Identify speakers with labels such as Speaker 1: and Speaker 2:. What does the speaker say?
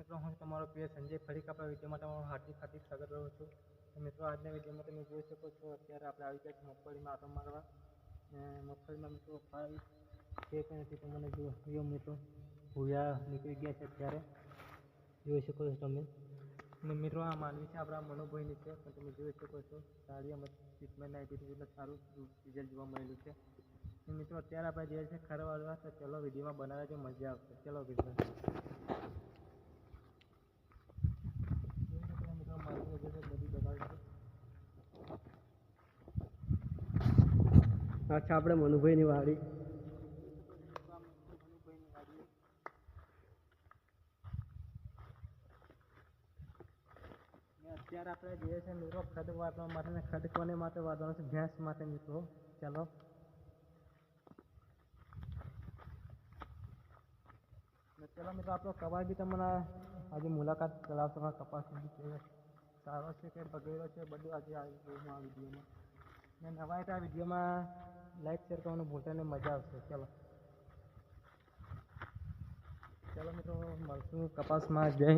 Speaker 1: મિત્રો, હું તમારો પ્રિય સંજય ફરી આપણા વિડીયોમાં તમારું હાર્દિક હાર્દિક સ્વાગત કરું છું. મિત્રો, આજના વિડીયોમાં તમે જોઈ શકો છો, અત્યારે આપણે આવી ગયા મગફળીમાં આટો મારવા. મગફળીમાં મિત્રો, ફાઈ છે કે નથી તો મને જો જો મિત્રો, ભૂયા નીકળી ગયા છે અત્યારે. જોઈ શકો છો તમે. અને મિત્રો, આ માનવી છે આપણા મનોભાઈની છે, પણ તમે જોઈ શકો છો સારી અમે ટ્રીટમેન્ટ આપી હતી એટલે સારું રિઝલ્ટ જોવા મળેલું છે. મિત્રો, અત્યારે આપણે જે છે ખરવાડવા તો ચલો વિડીયોમાં બનાવે છે મજા આવશે. ચલો વીડિયો
Speaker 2: અચ્છા આપણે મનુભાઈની વાડી.
Speaker 1: અત્યારે આપણે જે છીએ મિત્રો ખડ વાટવા માટે ને ખડ કોને માટે વાટવાનું છે? ભેંસ માટે મિત્રો ચાલો. ચાલો મિત્રો આપણો કપાસ બી તમને આજે મુલાકાત કરાવશો કપાસ સારો છે કે બગડેલો છે? બધું આજે આવી ગયું આ વિડીયોમાં ને નવા આ વિડીયોમાં લાઈક શેર કરવાનું ભૂલતા ને મજા આવશે. ચાલો. ચાલો મિત્રો મળશું કપાસમાં. જય